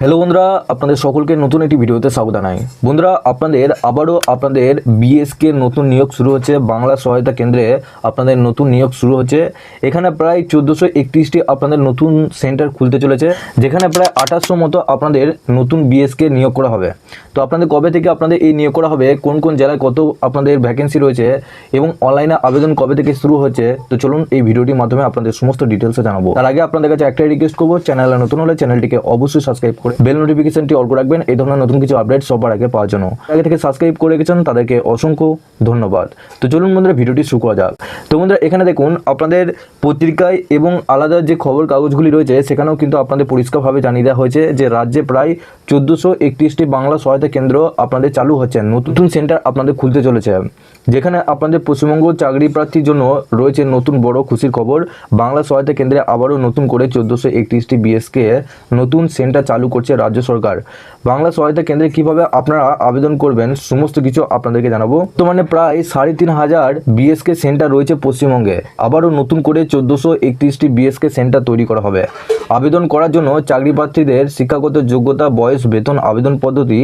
Hello বন্ধুরা, আপনাদের সকলকে নতুন একটি ভিডিওতে স্বাগত জানাই। বন্ধুরা, আপনাদের আবারও আপনাদের বিএসকে নতুন নিয়োগ শুরু হচ্ছে বাংলা সহায়তা কেন্দ্রে। আপনাদের নতুন নিয়োগ শুরু হচ্ছে। এখানে প্রায় চোদ্দোশো একত্রিশটি আপনাদের নতুন সেন্টার খুলতে চলেছে, যেখানে প্রায় আঠাশশো মতো আপনাদের নতুন বিএসকে নিয়োগ করা হবে। তো আপনাদের কবে থেকে আপনাদের এই নিয়োগ করা হবে, কোন কোন জেলায় কত আপনাদের ভ্যাকেন্সি রয়েছে এবং অনলাইনে আবেদন কবে থেকে শুরু হচ্ছে, তো চলুন এই ভিডিওটির মাধ্যমে আপনাদের সমস্ত ডিটেলসে জানাব। তার আগে আপনাদের কাছে একটাই রিকোয়েস্ট করব চ্যানেলে নতুন হলে চ্যানেলটিকে অবশ্যই সাবস্ক্রাইব করে বেল নোটিফিকেশনটি অল করে রাখবেন। এই ধরনের নতুন কিছু আপডেট সবার আগে পাওয়ার জন্য। আগে থেকে সাবস্ক্রাইব করে রেখেছেন, তাদেরকে অসংখ্য ধন্যবাদ। তো চলুন বন্ধুরা, ভিডিওটি শুরু করা যাক। তো বন্ধুরা, এখানে দেখুন, আপনাদের পত্রিকায় এবং আলাদা যে খবর কাগজগুলি রয়েছে, সেখানেও কিন্তু আপনাদের পরিষ্কারভাবে জানিয়ে দেওয়া হয়েছে যে রাজ্যে প্রায় চোদ্দোশো একত্রিশটি বাংলা সহায়তা কেন্দ্র আপনাদের চালু হচ্ছে। নতুন সেন্টার আপনাদের খুলতে চলেছে। যেখানে আপনাদের পশ্চিমবঙ্গ চাকরি প্রার্থীর জন্য রয়েছে নতুন বড় খুশির খবর। বাংলা সহায়তা কেন্দ্রে আবারও নতুন করে চোদ্দোশো একত্রিশটি বিএসকে নতুন সেন্টার চালু করছে রাজ্য সরকার। বাংলা সহায়তা কেন্দ্রে কীভাবে আপনারা আবেদন করবেন, সমস্ত কিছু আপনাদেরকে জানাব। তো মানে প্রায় সাড়ে তিন হাজার বিএসকে সেন্টার রয়েছে পশ্চিমবঙ্গে। আবারও নতুন করে চোদ্দোশো একত্রিশটি বিএসকে সেন্টার তৈরি করা হবে। আবেদন করার জন্য চাকরি প্রার্থীদের শিক্ষাগত যোগ্যতা, বয়স, বেতন, আবেদন পদ্ধতি,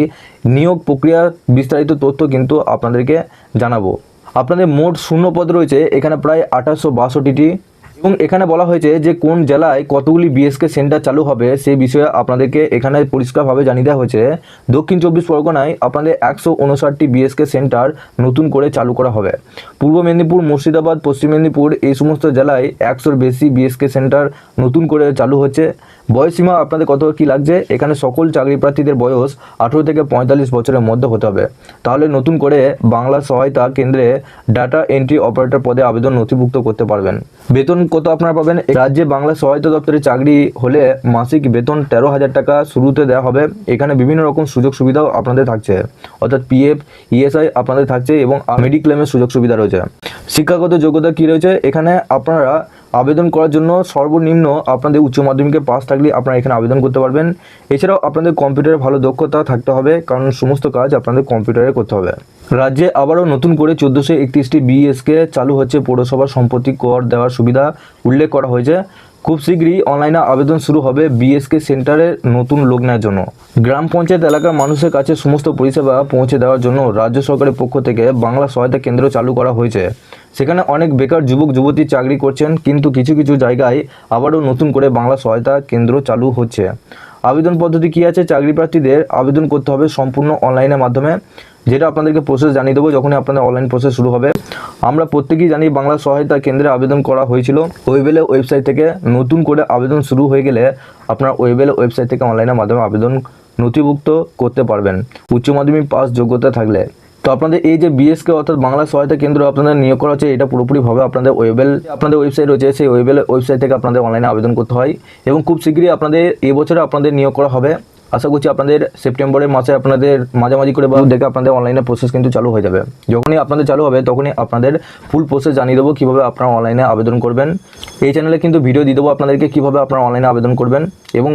নিয়োগ প্রক্রিয়া, বিস্তারিত তথ্য কিন্তু আপনাদেরকে জানাব। আপনাদের মোট শূন্য পদ রয়েছে, এখানে প্রায় আঠাশশো বাষট্টিটি এবং এখানে বলা হয়েছে যে কোন জেলায় কতগুলি বিএসকে সেন্টার চালু হবে সেই বিষয়ে আপনাদেরকে এখানে পরিষ্কারভাবে জানিয়ে দেওয়া হয়েছে। দক্ষিণ চব্বিশ পরগনায় আপনাদের একশো উনষাটটি বিএসকে সেন্টার নতুন করে চালু করা হবে। পূর্ব মেদিনীপুর, মুর্শিদাবাদ, পশ্চিম মেদিনীপুর এই সমস্ত জেলায় একশোর বেশি বিএসকে সেন্টার নতুন করে চালু হচ্ছে। বয়সীমা আপনাদের কত কি লাগছে? এখানে সকল চাকরি প্রার্থীদের বয়স আঠেরো থেকে পঁয়তাল্লিশ বছরের মধ্যে হতে হবে। তাহলে নতুন করে বাংলা সহায়তা কেন্দ্রে ডাটা এন্ট্রি অপারেটর পদে আবেদন নথিভুক্ত করতে পারবেন। বেতন কত আপনারা পাবেন। রাজ্যে বাংলা সহায়তা দপ্তরে চাকরি হলে মাসিক বেতন তেরো হাজার টাকা শুরুতে দেওয়া হবে। এখানে বিভিন্ন রকম সুযোগ সুবিধাও আপনাদের থাকছে। অর্থাৎ পিএফ ইএসআই আপনাদের থাকছে এবং মেডিক্লেমের সুযোগ সুবিধা রয়েছে। শিক্ষাগত যোগ্যতা কী রয়েছে? এখানে আপনারা আবেদন করার জন্য সর্বনিম্ন আপনাদের উচ্চ মাধ্যমিকে পাস থাকলে আপনারা এখানে আবেদন করতে পারবেন। এছাড়াও আপনাদের কম্পিউটারে ভালো দক্ষতা থাকতে হবে, কারণ সমস্ত কাজ আপনাদের কম্পিউটারে করতে হবে। রাজ্যে আবারও নতুন করে চোদ্দোশো একত্রিশটি বিএসকে চালু হচ্ছে। পৌরসভার সম্পত্তি কর দেওয়ার সুবিধা উল্লেখ করা হয়েছে। খুব শীঘ্রই অনলাইনে আবেদন শুরু হবে বিএসকে সেন্টারে নতুন লোক নেওয়ার জন্য। গ্রাম পঞ্চায়েত এলাকার মানুষের কাছে সমস্ত পরিষেবা পৌঁছে দেওয়ার জন্য রাজ্য সরকারের পক্ষ থেকে বাংলা সহায়তা কেন্দ্র চালু করা হয়েছে। সেখানে অনেক বেকার যুবক, যুবতী চাকরি করছেন, কিন্তু কিছু কিছু জায়গায় আবারও নতুন করে বাংলা সহায়তা কেন্দ্র চালু হচ্ছে। আবেদন পদ্ধতি কী আছে? চাকরি প্রার্থীদের আবেদন করতে হবে সম্পূর্ণ অনলাইনের মাধ্যমে। যেটা আপনাদেরকে প্রসেস জানিয়ে দেবো, যখনই আপনাদের অনলাইন প্রসেস শুরু হবে। আমরা প্রত্যেকেই জানি বাংলা সহায়তা কেন্দ্রে আবেদন করা হয়েছিল। ওয়েবেলে ওয়েবসাইট থেকে নতুন করে আবেদন শুরু হয়ে গেলে আপনারা ওয়েবেলে ওয়েবসাইট থেকে অনলাইনের মাধ্যমে আবেদন নথিভুক্ত করতে পারবেন। উচ্চ মাধ্যমিক পাস যোগ্যতা থাকলে। তো আপনাদের এই যে বিএসকে অর্থাৎ বাংলা সহায়তা কেন্দ্র আপনাদের নিয়োগ করা হচ্ছে, এটা পুরোপুরিভাবে আপনাদের ওয়েবেল আপনাদের ওয়েবসাইট রয়েছে, সেই ওয়েবেল ওয়েবসাইট থেকে আপনাদের অনলাইনে আবেদন করতে হয়। এবং খুব শীঘ্রই আপনাদের এবছরে আপনাদের নিয়োগ করা হবে। আশা করছি আপনাদের সেপ্টেম্বরের মাসে আপনাদের মাঝামাঝি করে বা দেখে আপনাদের অনলাইনে প্রসেস কিন্তু চালু হয়ে যাবে। যখনই আপনাদের চালু হবে, তখনই আপনাদের ফুল প্রসেস জানিয়ে দেবো কীভাবে আপনারা অনলাইনে আবেদন করবেন। এই চ্যানেলে কিন্তু ভিডিও দিয়ে দেবো আপনাদেরকে কীভাবে আপনারা অনলাইনে আবেদন করবেন এবং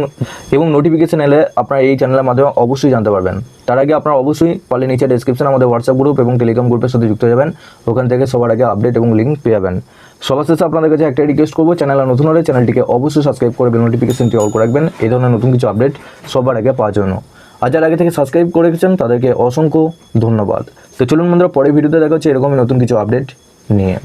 এবং নোটিফিকেশন এলে আপনারা এই চ্যানেলের মাধ্যমে অবশ্যই জানতে পারবেন। তার আগে আপনারা অবশ্যই পারলে নিচে ডিসক্রিপশন আমাদের হোয়াটসঅ্যাপ গ্রুপ এবং টেলিগ্রাম গ্রুপের সাথে যুক্ত যাবেন। ওখান থেকে সবার আগে আপডেট এবং লিঙ্ক পেয়ে যাবেন। সবার শেষে আপনাদের কাছে একটা রিকোয়েস্ট করব। চ্যানেলে নতুন হলে চ্যানেলটিকে অবশ্যই সাবস্ক্রাইব করে নোটিফিকেশনটি অল করে রাখবেন। এই ধরনের নতুন কিছু আপডেট সবার আগে পাওয়ার জন্য। আর যারা আগে থেকে সাবস্ক্রাইব করে রেখেছেন, তাদেরকে অসংখ্য ধন্যবাদ। তো চলুন বন্ধুরা, পরের ভিডিওতে দেখা হচ্ছে এরকমই নতুন কিছু আপডেট নিয়ে।